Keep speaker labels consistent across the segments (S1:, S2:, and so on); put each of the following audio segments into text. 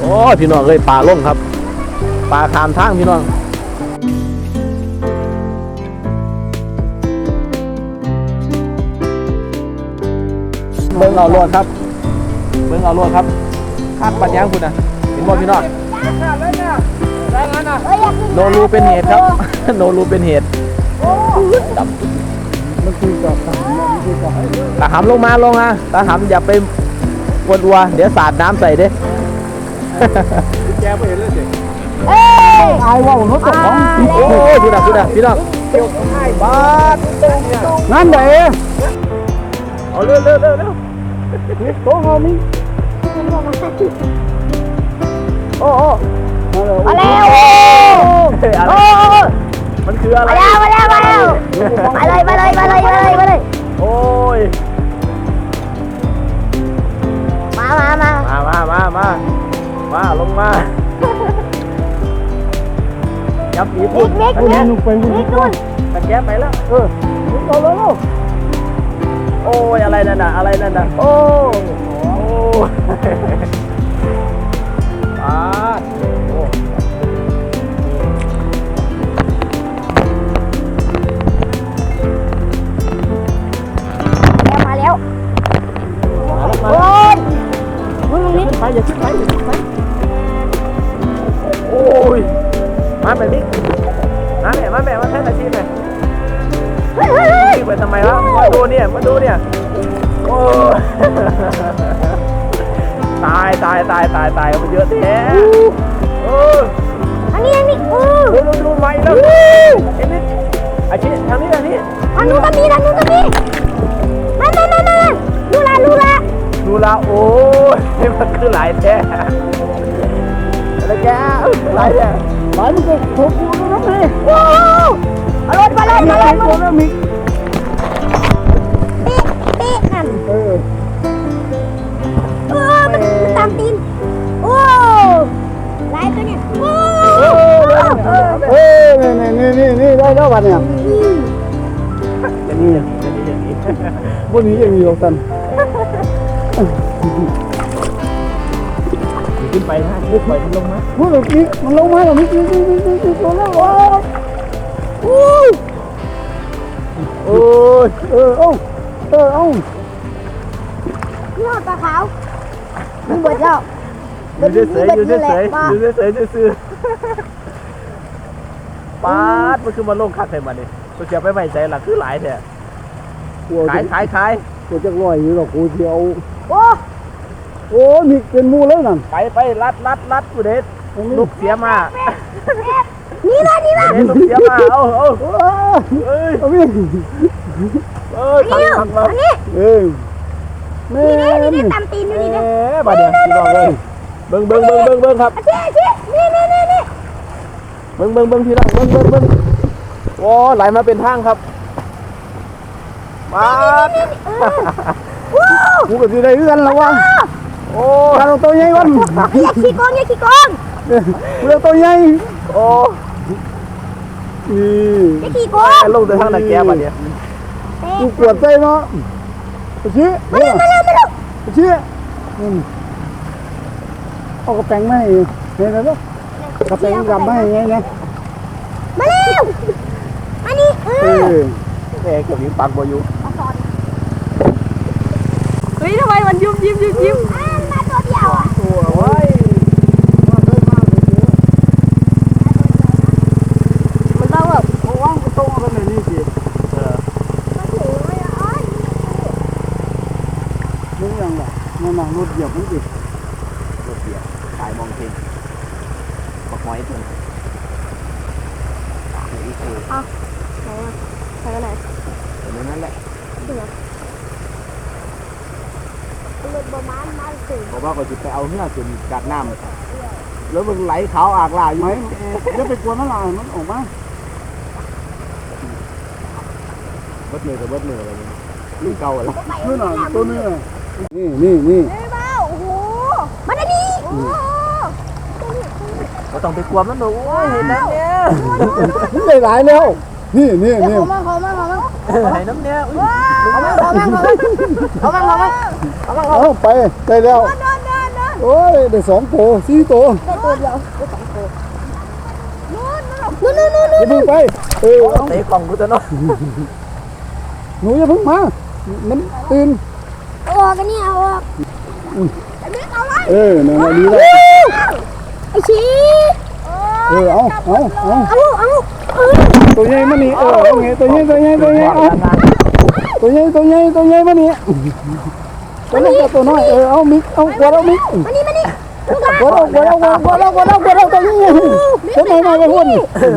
S1: โอ้พี่น้องเอ้ยปลาล่มครับปลาคามทางพี่น้องเบิ่งเอาโลดครับเบิ่งเอาโลดครับคาดปัญญางคุณนะเห็นบ่พี่น้องโนรูเป็นเหตุครับโนรูเป็นเหตุดำ
S2: มันคือกับมันคือกับ
S1: ตาหำลงมาลงมาตาหำอย่าไปกวนวัวเดี๋ยวสาดน้ำใส่เด้
S2: แกไปเห็นเลยสิ
S3: เอ้ย
S2: อายว่าเขาตกของ
S1: โอ้ยดูนะดูนะพี่น้องบาด
S2: นั่นเด้
S1: เอาเร็วเร็วเร็วเร็ว
S2: โต๊ะเขามีโอ้โอ้
S3: มาแล้ว
S1: เฮ้ยอะไร
S3: โอ้
S1: มันคืออะไร
S3: มาแล้วมาแล้วมาแล้วมาเลยมาเลยมาเลยมาเลยมาเลย
S1: โอ้ย
S3: มามามา
S1: มามามามา มาลงมายับอี
S3: นิ
S1: พุ่
S3: ก
S1: น
S3: นิกนิกนิกนู่น
S1: ตะแกไปแล้ว
S2: เออเอาเลยลูก
S1: โอ้ยอะไรนั่นน่ะอะไรนั่นน่ะโอ้โอ้
S3: เนี่
S1: ยมาดูเนี่ยโอ้ยตายตายตายตายตายมันเยอะแท้เออ
S3: อันนี้อันนี้อู้
S1: ดูดูดูไวแล้วเอ็นนี่อาชีพทางนี้ทางนี้
S3: อันนู้นก็มีอันนู้นก็มีมามามามาดูละดูละ
S1: ดูละโอ้ยมันคือหลายแท้แล้วแกหลายแท้
S2: หลายมันก็ถูกกูแล้วนี่
S3: โอ้เอารถมาเลยมาเลยมา
S2: ตัว
S3: เลย
S2: แล้วมี
S3: ปีามตีนโอ้ลายตัวเนี่ยโอ้เออ
S2: เออนี่นี่นี่นี่ได้แล้ววันเนี่ย
S1: อย่างนี้อย่างนี้อย่างนี้อย่างนี้
S2: บนนี้ยังมีหรอกสัน
S1: ขึ้นไปนะขึ้นไปมันลงมา
S2: พูดหรอกอีกมันลงมาแล้วมีกี่กี่กี่กี่ตัวแล้วโอ้
S3: อู้
S1: โอ้ย
S2: เออเอ้าเออเอ้า
S3: ยอดปลาขาว มันเบิดแล้ว
S1: อยู่เฉยๆอยู่เฉยๆอยู่เฉยๆซื่อๆป๊าดมันคือมาลงคักให้มันนี่มันจะไปไว้ใจหลักคือหลายแท้
S2: ตัว
S1: ขายขายขาย
S2: ตัวจักรอยอยู่หรอกกูเที่ยว
S3: โอ้
S2: โอ้นี่เป็นมูแล้วนั่น
S1: ไปไปรัดรัดรัดกูเด็ดลูกเสียมา
S3: นี่ละนี่ละ
S1: เด็ดลูกเสียมาเอาเอา
S2: โอ้
S1: เอ้ย
S2: เอาวิ่ง
S1: เอ้ยขัง
S3: นี่
S1: ขังเรา
S3: อันนี้
S2: เออแม่
S3: นี่นี่
S2: นี่
S3: นี่ตามตีนอยู่นี่นะะ
S1: บาดเดียวพี่น้องเลยเบิ้งเบิ้งเบิ้งเบิ้งเบิ้งครับ
S3: ชีอาชีนี่นี่นี่นี่
S1: เบิ้งเบิ้งเบิ้งพี่น้องเบิ้งเบิ้งเบิ้งโอ้ไหลมาเป็นทางครับมาด
S3: ว้
S2: กูก็สิได้คือกันละวะ
S1: โอ้
S2: การเอาตัวใหญ่วัน
S3: อย่าขี้โกงอย่าขี้โกง
S2: กูเอตัวใหญ่
S1: โอ้
S2: นี่
S3: อย่าขี้โกง
S1: ไอ้ลงแต่ทางตะแกรงบาเดีย
S2: กูปวดใจเนาะ ไปชี้
S3: มาเร็วมาเร็วมาเร็ว
S2: ไปชี้อืมเอากระแปงมาให้เห็นแล้วกระแปงกำมาให้ไงนะ
S3: มาเร็วมานี่เอ
S2: เอ
S3: อ
S2: อ
S1: แม่เกือบยิงปักบ่อยู่
S3: เฮ้ยทำไมมันยิ้มยิ้มยิ้มยิ้มอ่ามาตัวเดียวอะ
S1: ตัวไว้
S2: มันต้องแบบว่างก็ต้องกันเลยนี่สิ
S1: เออ
S3: มาถึงเลยอะ
S2: นี่ยังล่ะมัน นั่งรถเหยียบมันอีก
S1: รถเสียตายมองเห็นบักหอยเพิ่นนี่คือ
S3: ไปกันไหน
S1: เป็นนั่นแหละ
S3: รถประมาณมาถึง
S1: เพราะว่าก็จะไปเอาเหือจนกัดน้ำแล้วมันไหลขาวอากลาอยู่
S2: ไหมเดี๋ยวไปกวนมันหน่อยมันออกมา
S1: เบิดเลยกับเบิดเลยอะไรอย่างเงี้ยลูกเก่าอะไร
S2: นี่น่ะตัวนี้น่ะนี่นี่
S1: ก็ต้องไปกลัวมันหนูโอ้ยเห็นน้ำเนี่ย
S2: มันได้หลายแล้ว นี่นี่นี่
S3: เขามาเขามาเขามา
S1: เห็นน้ำเนี่ยอุ้ย
S3: เขามาเขามาเขามาเขามาเขามาเขามา
S2: เอาไปได้แล้ว
S3: เดินเดินเดิน
S2: โอ้ยได้สองโตสี่โต
S3: ได้ตัวเดียวได้สองตัวนู่นนู่นนู่นนู่น
S2: อย่าเพิ่งไปเออเอา
S1: เตะกล่องกูจะเนาะ
S2: หนูอย่าเพิ่งมา มันตื่น
S3: เอาออกกันนี่เอาออกไอ้ เอาเลย
S2: เอนั่นแหละดีแล้ว
S3: ไอ้ชี
S2: เออเอาเอาเอา
S3: เอาเอาเอา
S2: ตัวใหญ่มานี่เออเอาไงตัวใหญ่ตัวใหญ่ตัวใหญ่เอาตัวใหญ่ตัวใหญ่ตัวใหญ่มานี่ตัวนั้นกับตัวน้อยเออเอามิกเอากวาดเอามิก
S3: มานี่มานี่ลูกหลา
S2: กวาดเอากวาดเอากวาดเอากวาดเอากวาดเอาตัวใหญ่ตัวน้อยมาไปพุ่น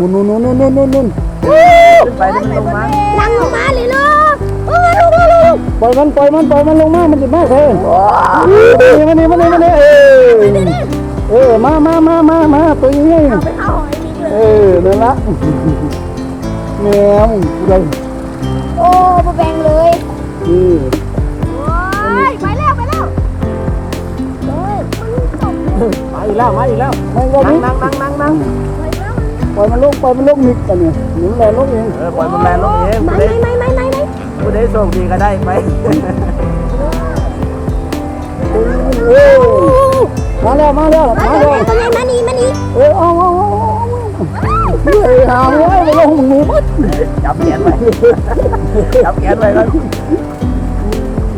S2: นู่นนู่นนู่นนู่นนู่นนู่น
S1: ขึ้นไปนี่มันลงมา
S3: นั่งลงมาเลย
S2: ปล่อยมันปล่อยมันปล่อยมันลงมา มันจะแม่เธอมานี่มานี่มานี่เออเออมามามามามาตัวใหญ่
S3: ไปเอาหอยมีเลย
S2: เออนั่นละแมวเรา
S3: โอ้มาแบ่งเลย
S2: นี่
S3: โอ้ยไปแล้วไปแล้วเฮ้ยมันตกเลย
S1: มาอีกแล้วมาอีกแล้ว
S2: ไม่ก็
S1: นั่
S2: มิ
S1: งนั่งนั่งนั่งนั่ง
S3: ไปแล้ว
S2: ปล่อยมันลงปล่อยมันลงมิกกันเนี่ยหนุนแรงลงเอง
S1: เออปล่อยมันแรงลงเอง
S3: ไม่
S1: ผู้ใด
S3: ไม่ไม่ไม่ไม่
S1: ผู้ใดโชคดีก็ได้ไป
S2: เออมาแล้วมาแล้ว
S3: มา
S2: มา
S3: เล
S2: แล้ว
S3: ยมาเลยมานี่มานี่
S2: เออเอาเอาเอาเฮ้ยหาไว้ไปลงหนูมัด
S1: จับแขนไว้จับแขนไว้แล้ว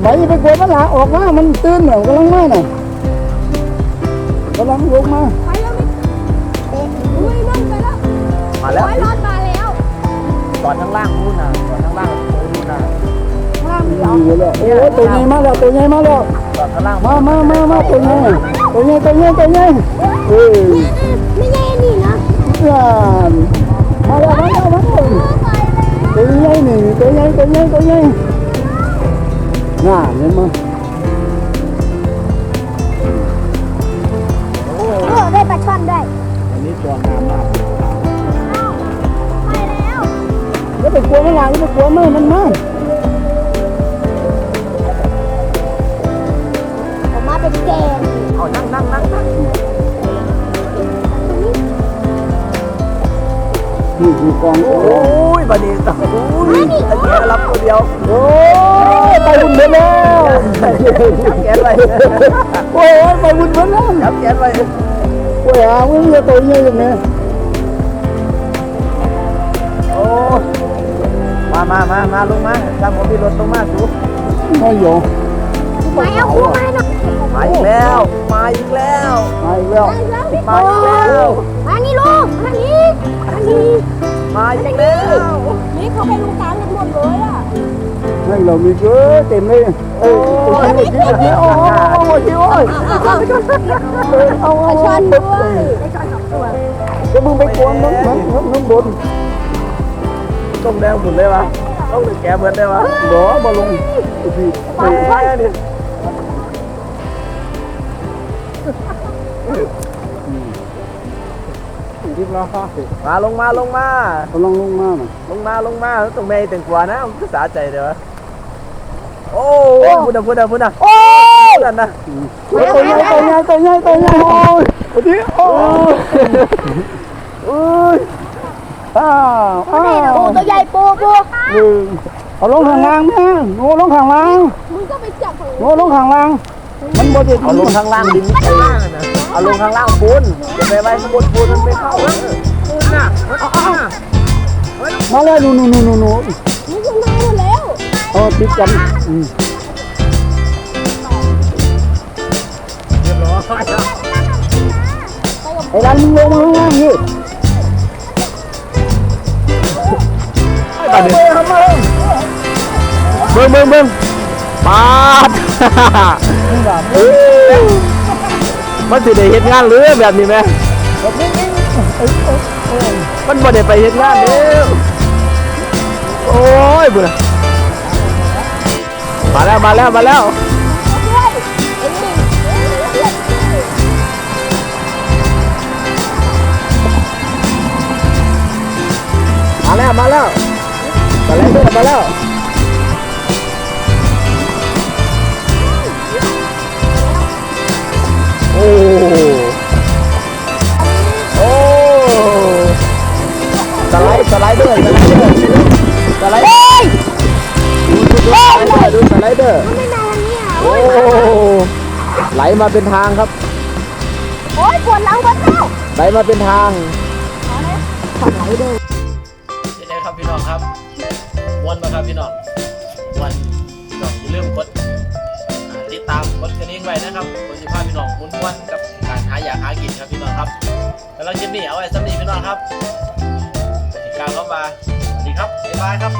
S2: ไหนไปกวนมันหลาออกมามันตื่นเหรอกำลังมาน่ะกำลังลงมา
S3: ไปแล้วไม่เอ๊ะอุ้ยนั่นไปแล้ว
S1: มาแล้ว
S3: ร้อยรอดมาแล้ว
S1: ตอนข้างล่างนู่นน่ะ
S3: เดียว
S2: ยู่แล้วโอ้ตัวใหญ่มากแล้วตัวใหญ่มาแล้ว
S1: ตอนข้างล่าง
S2: มามามามาตัวใหญ่ตัวใหญ่ตัวใหญ่ตัวใหญ่เฮ้ย
S3: ไม่ใหญ่นี่นะ
S2: อ่านมาแล้วมาแล้วมาแล้วตัวใหญ่หนึ่งตัวใหญ่ตัวใหญ่ตัวใหญ่น่าเห็นมั้ย
S3: โนี่
S2: คือกองโอ้
S1: ยบัดนี้ต้องโอ้ยอันนี้รับตัวเดียว
S2: โอ้ยไปบุญเบิดแล้ว
S1: จับแขนไว้
S2: โอ้ยไปบุญเบิดแล้ว
S1: จับแขนไว้
S2: โอ้ยหามึงจะตัวใหญ่ยังไง
S1: โอ้มามามามาลงมาตามผมพี่รถลงมาสู
S2: ไม่หยง
S3: มาเอาคู่มาหน่อย
S1: มาอีกแล้ว มาอีกแล้ว
S2: มาอีกแล้ว
S1: มาอีกแล้ว
S3: มานี่ลูกมานี่มานี่
S1: มาอีกแล้ว
S3: นี่เขาไปลูกกลางกันหมดเลยอะ
S2: ให้เรามีเยอะเต็มเลยเอ้ยตัวใหญ่กินกินโอ้โหโอ้โหชิวโอ้ย
S3: เอาเอาเอาช่อนด้วยได้ช่อนสองตัว
S2: จะมึงไปกวนน้องน้องน้องบน
S1: ต้องแดงหมดเลยวะต้องถึงแกเหมือนได้วะ
S2: หรอมาลงพี่
S1: ไปไปเนี่ย
S2: รีบแล้วค่ะ
S1: มาลงมาลงมา
S2: กำลังลงมาหน่อย
S1: ลงมาลงมาตรงแม่แต่งกว่านะมันก็สาใจเดี๋ยวะโอ้พูดนะพูดนะพูดนะโอ้นั่นนะ
S2: ตัวใหญ่ตัวใหญ่ตัวใหญ่ตัวใหญ่โอ้ยโอ้ยโอ้ยโอ้ยอ้าวอ้า
S3: โอ้
S2: ว
S3: ตัวใหญ่ปูปู
S2: หนึ่งเอาลงข้างล่างแม่โง่ลงข้างล่าง
S3: มึงก็ไปจับของ
S2: โง่ลงข้างล่าง มันบ่ได้
S1: เอาลงข้างล่างดินไม่ใช่ล่างนะเอาลงข้างล่างปูนจะไปไว้ข้างบนปูนมันไม่เข้าปูนน่ะ
S2: มาแล้วนู่นนู่นนู่นนู่น
S3: มึงขึ้นมาหมดแล้ว
S2: เอาติดกันอืม
S1: เรียบร้อย
S2: ไอ้ร้านมึงลงมาข้างล่างนี่
S1: ไปเบิ้งเบิ้งเบิ้ง ปาดมันสิได้เฮ็ดงานหรือแบบนี้ไหมมันบ่ได้ไปเฮ็ดงานเด้อโอ้ยบุญมาแล้วมาแล้วมาแล้วมาแล้วมาแล้วมาแล้วมาแล้ว สไลเดอร์ดูดูสไลเดอร์ดูสไลเดอร์
S3: ไม่นานเนี่ย
S1: โอ้ไหลมาเป็นทางครับ
S3: โอ้ยปวดหลังปวดแล้ว
S1: ไหลมาเป็นทาง
S3: เอาเลยถอดไหลเด้อ
S1: นี่เลยครับพี่น้องครับวนมาครับพี่น้องวันพี่น้องอย่าลืมกดอ่าติดตามกดกระดิ่งไว้นะครับผมจะพาพี่น้องมุนวนกับการหาอยากหากินครับพี่น้องครับแล้วเราคลิปนี้เอาไว้สำหรับพี่น้องครับกติกาเข้ามาสวัสดีครับบ๊ายบายครับ